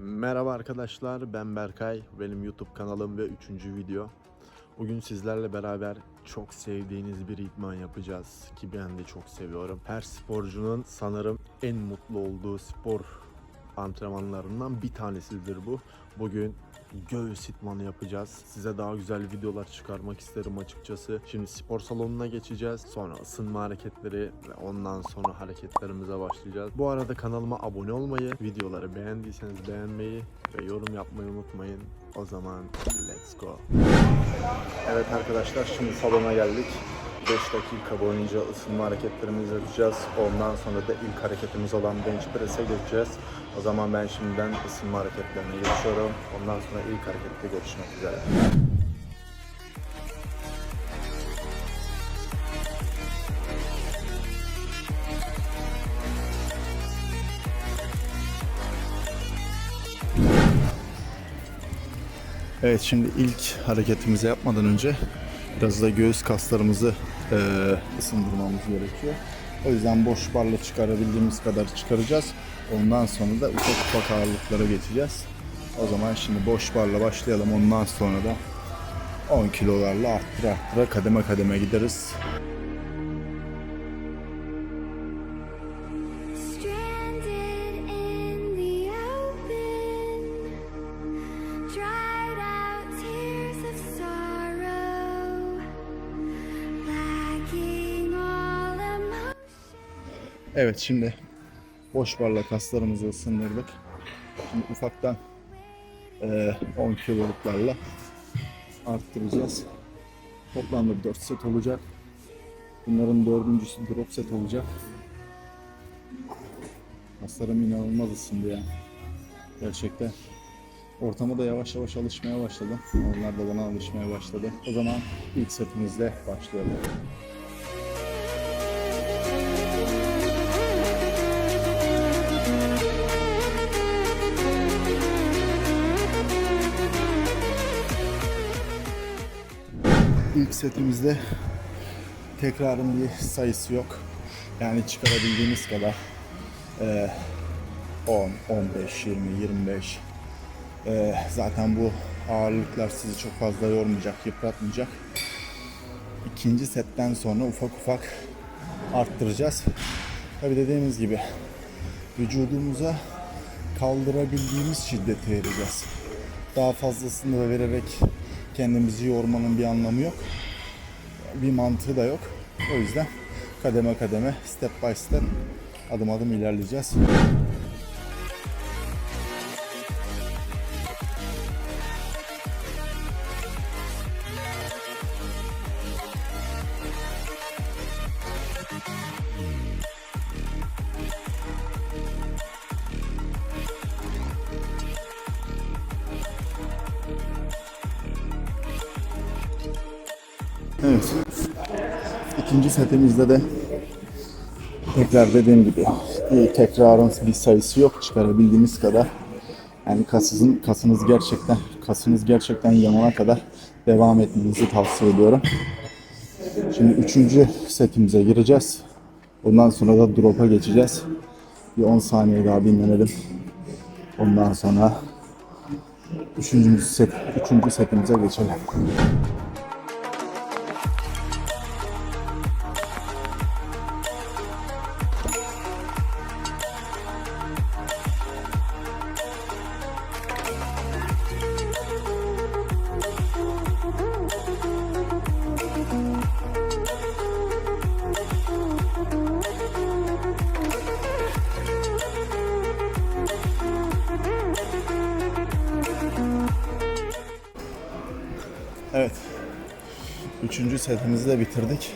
Merhaba arkadaşlar ben Berkay benim YouTube kanalım ve 3. video. Bugün sizlerle beraber çok sevdiğiniz bir idman yapacağız ki ben de çok seviyorum. Her sporcunun sanırım en mutlu olduğu spor antrenmanlarından bir tanesidir bu. Bugün göğüs idmanı yapacağız. Size daha güzel videolar çıkarmak isterim açıkçası. Şimdi spor salonuna geçeceğiz. Sonra ısınma hareketleri ve ondan sonra hareketlerimize başlayacağız. Bu arada kanalıma abone olmayı, videoları beğendiyseniz beğenmeyi ve yorum yapmayı unutmayın. O zaman let's go. Evet arkadaşlar şimdi salona geldik. 5 dakika boyunca ısınma hareketlerimizi yapacağız. Ondan sonra da ilk hareketimiz olan bench press'e geçeceğiz. O zaman ben şimdiden ısınma hareketlerine geçiyorum. Ondan sonra ilk harekette görüşmek üzere. Evet şimdi ilk hareketimizi yapmadan önce biraz da göğüs kaslarımızı eee, ısındırmamız gerekiyor. O yüzden boş barla çıkarabildiğimiz kadar çıkaracağız. Ondan sonra da ufak ufak ağırlıklara geçeceğiz. O zaman şimdi boş barla başlayalım. Ondan sonra da 10 kilolarla arttıra arttıra kademe kademe gideriz. Evet şimdi boş barla kaslarımızı ısındırdık. Şimdi ufaktan eee, 10 kiloluklarla arttıracağız. Toplamda 4 set olacak. Bunların dördüncüsü drop set olacak. Kaslarım inanılmaz ısındı ya. Gerçekten. Ortama da yavaş yavaş alışmaya başladı. Onlar da bana alışmaya başladı. O zaman ilk setimizle başlayalım. Setimizde tekrarın bir sayısı yok. Yani çıkarabildiğimiz kadar eee, 10, 15, 20, 25 Eee, zaten bu ağırlıklar sizi çok fazla yormayacak, yıpratmayacak. İkinci setten sonra ufak ufak arttıracağız. Tabi dediğimiz gibi vücudumuza kaldırabildiğimiz şiddeti vereceğiz. Daha fazlasını da vererek kendimizi yormanın bir anlamı yok. Bir mantığı da yok. O yüzden kademe kademe, step by step adım adım ilerleyeceğiz. Setimizde de tekrar dediğim gibi tekrarın bir sayısı yok. Çıkarabildiğiniz kadar. Yani kasınız, kasınız gerçekten kasınız gerçekten yanana kadar devam etmenizi tavsiye ediyorum. Şimdi üçüncü setimize gireceğiz. Ondan sonra da drop'a geçeceğiz. Bir 10 saniye daha dinlenelim. Ondan sonra üçüncü set, üçüncü setimize geçelim. Setimizi de bitirdik.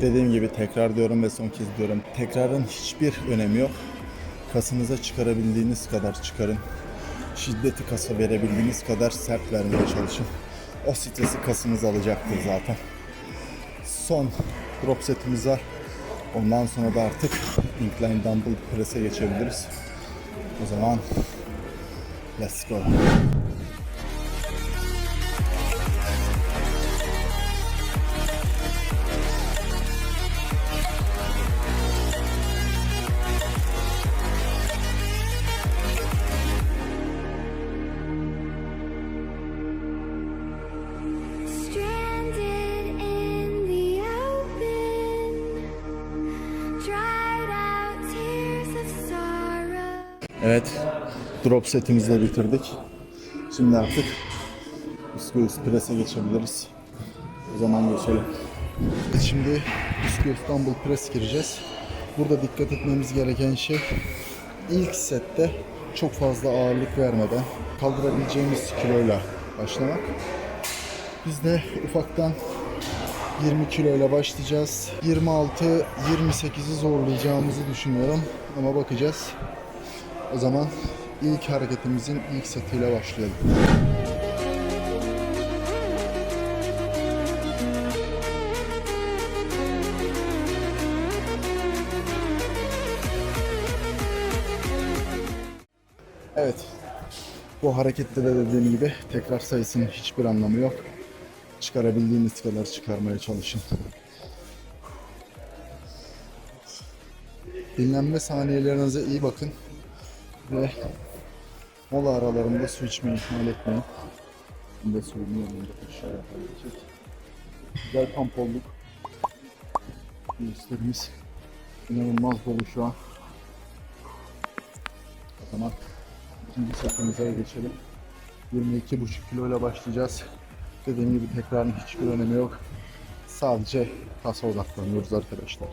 Dediğim gibi tekrar diyorum ve son kez diyorum. Tekrarın hiçbir önemi yok. Kasınıza çıkarabildiğiniz kadar çıkarın. Şiddeti kasa verebildiğiniz kadar sert vermeye çalışın. O stresi kasınız alacaktır zaten. Son drop setimiz var. Ondan sonra da artık incline dumbbell press'e geçebiliriz. O zaman let's go. Drop setimizi de bitirdik. Şimdi artık bisküvi press'e geçebiliriz. O zaman geçelim. Şimdi bisküvi dumbbell press gireceğiz. Burada dikkat etmemiz gereken şey ilk sette çok fazla ağırlık vermeden kaldırabileceğimiz kiloyla başlamak. Biz de ufaktan 20 kiloyla başlayacağız. 26-28'i zorlayacağımızı düşünüyorum ama bakacağız. O zaman ilk hareketimizin ilk setiyle başlayalım. Evet. Bu harekette de dediğim gibi tekrar sayısının hiçbir anlamı yok. Çıkarabildiğiniz kadar çıkarmaya çalışın. Dinlenme saniyelerinize iyi bakın. Ve mola aralarında su içmeyi ihmal etmeyin. Şimdi suyun yanında. Güzel kamp olduk. Göğüslerimiz inanılmaz dolu şu an. O zaman ikinci setimize geçelim. 22,5 kilo ile başlayacağız. Dediğim gibi tekrarın hiçbir önemi yok. Sadece kasa odaklanıyoruz arkadaşlar.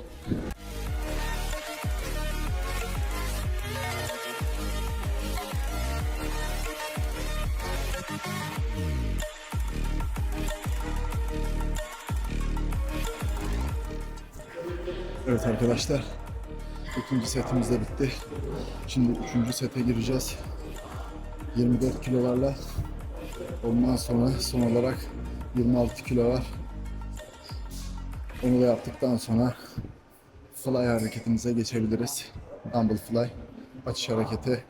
Evet arkadaşlar. İkinci setimiz de bitti. Şimdi üçüncü sete gireceğiz. 24 kilolarla. Ondan sonra son olarak 26 kilo var. Onu da yaptıktan sonra fly hareketimize geçebiliriz. Dumbbell fly. Açış hareketi.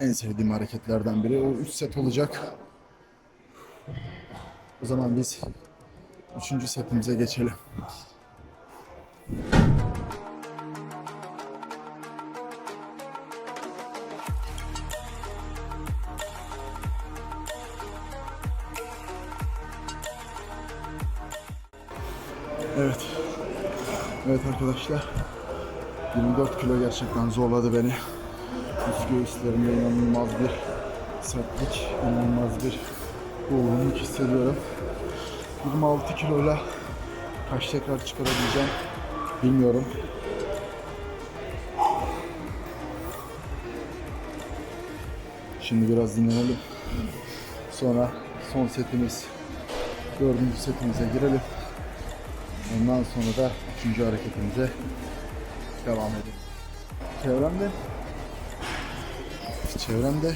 En sevdiğim hareketlerden biri. O 3 set olacak. O zaman biz üçüncü setimize geçelim. Evet. Evet arkadaşlar. 24 kilo gerçekten zorladı beni. Üst göğüslerimde inanılmaz bir sertlik, inanılmaz bir yorgunluk hissediyorum. 26 kiloyla kaç tekrar çıkarabileceğim bilmiyorum. Şimdi biraz dinlenelim. Sonra son setimiz, dördüncü setimize girelim. Ondan sonra da üçüncü hareketimize devam edelim. Çevremde çevremde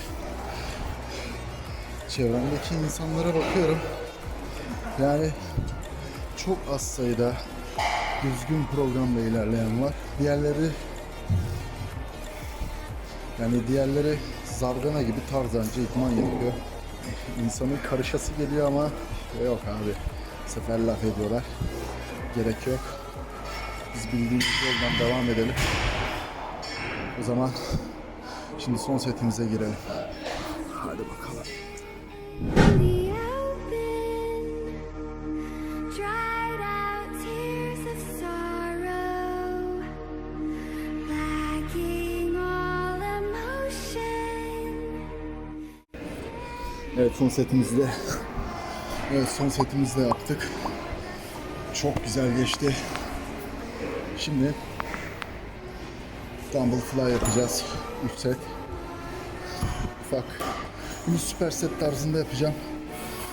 çevremdeki insanlara bakıyorum. Yani çok az sayıda düzgün programla ilerleyen var. Diğerleri yani diğerleri zargana gibi tarzanca idman yapıyor. İnsanın karışası geliyor ama yok abi. Bu sefer laf ediyorlar. Gerek yok. Biz bildiğimiz yoldan devam edelim. O zaman şimdi son setimize girelim. Hadi bakalım. Evet son setimizde Evet son setimizde yaptık. Çok güzel geçti. Şimdi dumbbell fly yapacağız. 3 set. Ufak. Bunu süper set tarzında yapacağım.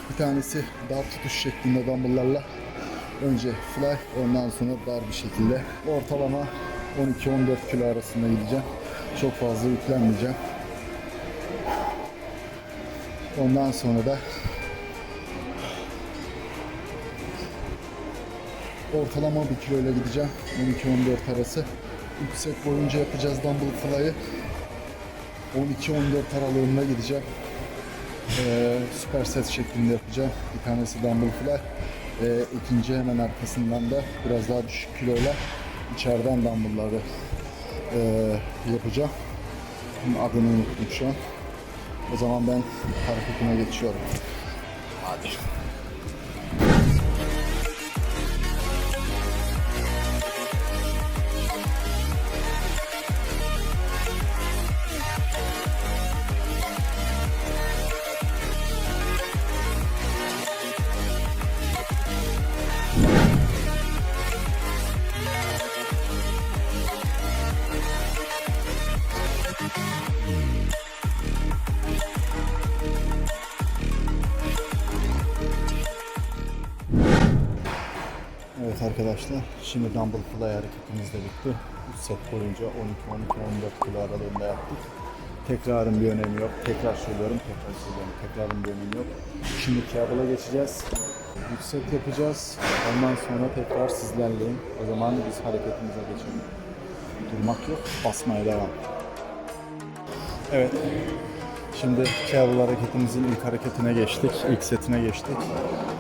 Bir tanesi dar tutuş şeklinde dumbbell'larla. Önce fly, ondan sonra dar bir şekilde. Ortalama 12-14 kilo arasında gideceğim. Çok fazla yüklenmeyeceğim. Ondan sonra da ortalama bir kiloyla gideceğim. 12-14 arası. 3 set boyunca yapacağız dumbbell fly'ı. 12-14 aralığında gideceğim. Ee, süper set şeklinde yapacağım. Bir tanesi dumbbell fly. Ee, ikinci hemen arkasından da biraz daha düşük kiloyla içeriden dumbbell'ları ee, yapacağım. Adını unuttum şu an. O zaman ben hareketime geçiyorum. Hadi. Arkadaşlar, şimdi dumbbell fly hareketimiz de bitti. 3 set boyunca 12, 12, 14 kilo aralığında yaptık. Tekrarın bir önemi yok. Tekrar söylüyorum, tekrar söylüyorum. Tekrarın bir önemi yok. Şimdi kable'a geçeceğiz. 3 set yapacağız. Ondan sonra tekrar sizlerleyim. O zaman biz hareketimize geçelim. Durmak yok, basmaya devam. Evet, Şimdi cable hareketimizin ilk hareketine geçtik. ilk setine geçtik.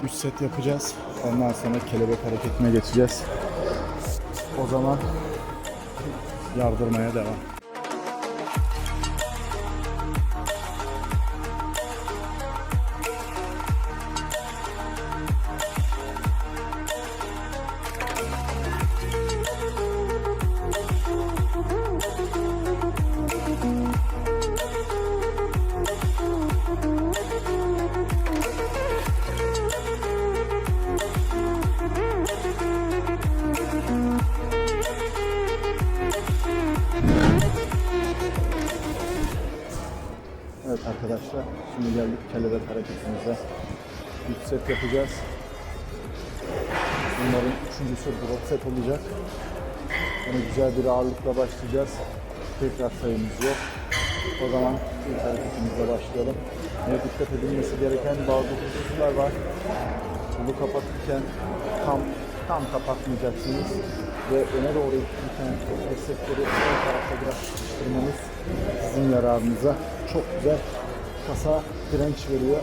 3 set yapacağız. Ondan sonra kelebek hareketine geçeceğiz. O zaman yardırmaya devam. Arkadaşlar, şimdi geldik kelebek hareketimize. 3 set yapacağız. Bunların üçüncüsü drop set olacak. Ona güzel bir ağırlıkla başlayacağız. Tekrar sayımız yok. O zaman ilk hareketimizle başlayalım. Yine dikkat edilmesi gereken bazı hususlar var. Bunu kapatırken tam tam kapatmayacaksınız ve öne doğru itirken dirsekleri ön tarafta biraz sıkıştırmanız sizin yararınıza çok güzel kasa direnç veriyor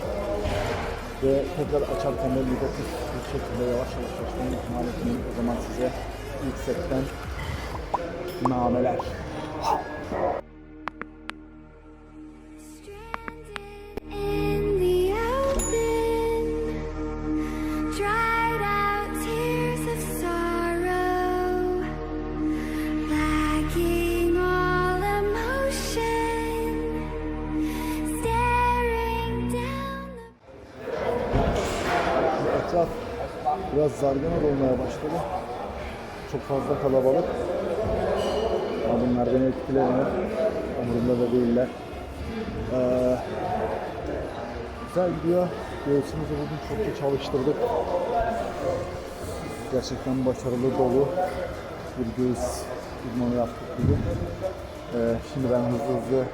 ve tekrar açarken de negatif bir şekilde yavaş yavaş açmayı ihmal etmeyin. O zaman size ilk setten nameler. Biraz zargana olmaya başladı. Çok fazla kalabalık. Ama bunlar beni etkilemiyor. Umurumda da değiller. Ee, güzel gidiyor. Göğsümüzü bugün çok iyi çalıştırdık. Gerçekten başarılı dolu bir göğüs idmanı yaptık bugün. Ee, şimdi ben hızlı hızlı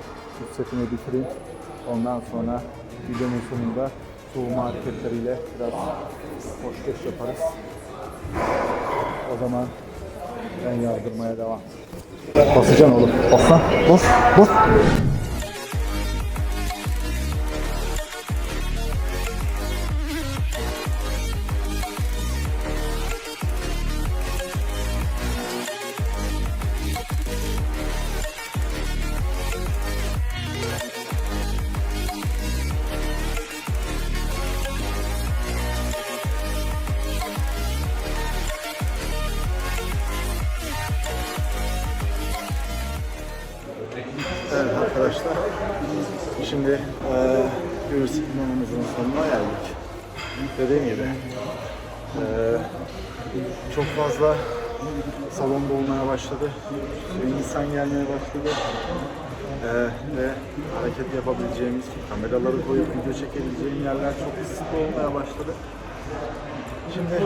üst setimi bitireyim. Ondan sonra videonun sonunda soğuma hareketleriyle biraz hoş beş yaparız. O zaman ben yardırmaya devam. Basacaksın oğlum. Bas lan. Bas. Bas. Fazla salonda olmaya başladı. İnsan gelmeye başladı. Eee, ve hareket yapabileceğimiz, kameraları koyup video çekebileceğim yerler çok kısıtlı olmaya başladı. Şimdi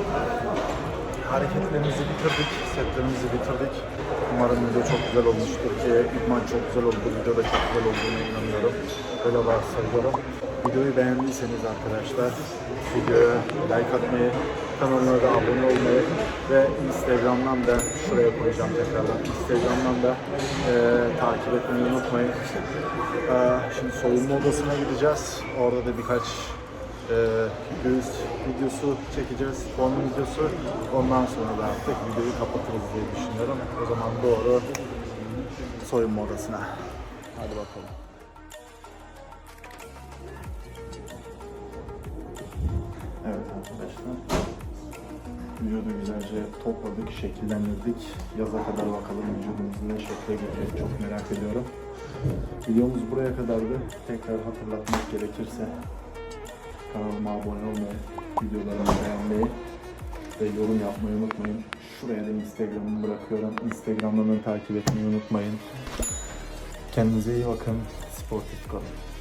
hareketlerimizi bitirdik, setlerimizi bitirdik. Umarım video çok güzel olmuştur ki idman çok güzel oldu, video da çok güzel olduğuna inanıyorum. Öyle varsayıyorum. Videoyu beğendiyseniz arkadaşlar videoya like atmayı, kanalıma da abone olmayı ve Instagram'dan da şuraya koyacağım tekrardan. Instagram'dan da eee, takip etmeyi unutmayın. Eee, şimdi soyunma odasına gideceğiz. Orada da birkaç e, göğüs videosu çekeceğiz, form videosu. Ondan sonra da artık videoyu kapatırız diye düşünüyorum. O zaman doğru soyunma odasına. Hadi bakalım. Evet arkadaşlar. Vücudu güzelce topladık, şekillendirdik. Yaza kadar bakalım vücudumuzun ne şekle girecek çok merak ediyorum. Videomuz buraya kadardı. Tekrar hatırlatmak gerekirse Kanalıma abone olmayı, videolarımı beğenmeyi ve yorum yapmayı unutmayın. Şuraya da Instagram'ımı bırakıyorum. Instagram'dan da takip etmeyi unutmayın. Kendinize iyi bakın. Sportif kalın.